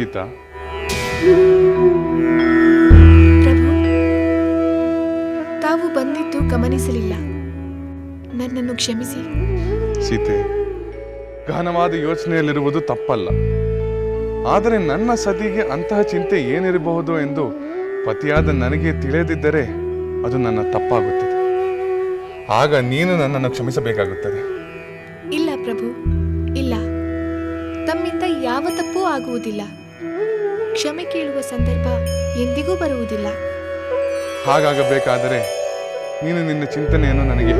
ಸೀತಾ ಪ್ರಭು ತಾವು ಬಂದಿದ್ದು ಗಮನಿಸಲಿಲ್ಲ. ನನ್ನನ್ನು ಕ್ಷಮಿಸಿ. ಸೀತೆ ಗಹನವಾದ ಯೋಚನೆಯಲ್ಲಿರುವುದು ತಪ್ಪಲ್ಲ. ಆದರೆ ನನ್ನ ಸತಿಗೆ ಅಂತಹ ಚಿಂತೆ ಏನಿರಬಹುದು ಎಂದು ಪತಿಯಾದ ನನಗೆ ತಿಳಿಯದಿದ್ದರೆ ಅದು ನನ್ನ ತಪ್ಪಾಗುತ್ತದೆ. ಆಗ ನೀನು ನನ್ನನ್ನು ಕ್ಷಮಿಸಬೇಕಾಗುತ್ತದೆ. ಇಲ್ಲ ಪ್ರಭು ಇಲ್ಲ. ತಮ್ಮಿಂದ ಯಾವ ತಪ್ಪೂ ಆಗುವುದಿಲ್ಲ. ಕ್ಷಮೆ ಕೇಳುವ ಸಂದರ್ಭ ಎಂದಿಗೂ ಬರುವುದಿಲ್ಲ. ಹಾಗಾಗಬೇಕಾದರೆ ನೀನು ನಿನ್ನ ಚಿಂತನೆಯನ್ನು ನನಗೆ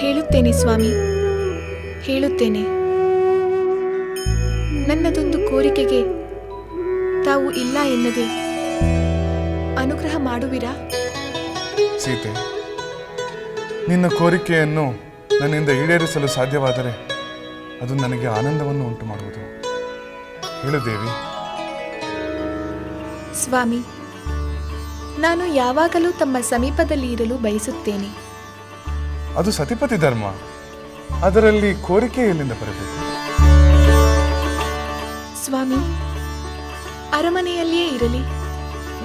ಹೇಳುತ್ತೇನೆ ಸ್ವಾಮಿ ಹೇಳುತ್ತೇನೆ. ನನ್ನದೊಂದು ಕೋರಿಕೆಗೆ ತಾವು ಇಲ್ಲ ಎನ್ನದೆ ಅನುಗ್ರಹ ಮಾಡುವಿರಾ? ಸೀತೆ ನಿನ್ನ ಕೋರಿಕೆಯನ್ನು ನನ್ನಿಂದ ಈಡೇರಿಸಲು ಸಾಧ್ಯವಾದರೆ ಅದು ನನಗೆ ಆನಂದವನ್ನು ಉಂಟು ಮಾಡುವುದು ಹೇಳು ದೇವಿ. ಸ್ವಾಮಿ ನಾನು ಯಾವಾಗಲೂ ತಮ್ಮ ಸಮೀಪದಲ್ಲಿ ಇರಲು ಬಯಸುತ್ತೇನೆ. ಅದು ಸತಿಪತಿ ಧರ್ಮ. ಅದರಲ್ಲಿ ಕೋರಿಕೆ ಎಲ್ಲಿಂದ ಬರಬೇಕು? ಸ್ವಾಮಿ ಅರಮನೆಯಲ್ಲಿಯೇ ಇರಲಿ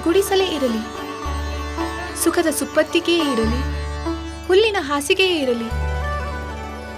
ಗುಡಿಸಲೇ ಇರಲಿ ಸುಖದ ಸುಪ್ಪತ್ತಿಗೆಯೇ ಇರಲಿ ಹುಲ್ಲಿನ ಹಾಸಿಗೆಯೇ ಇರಲಿ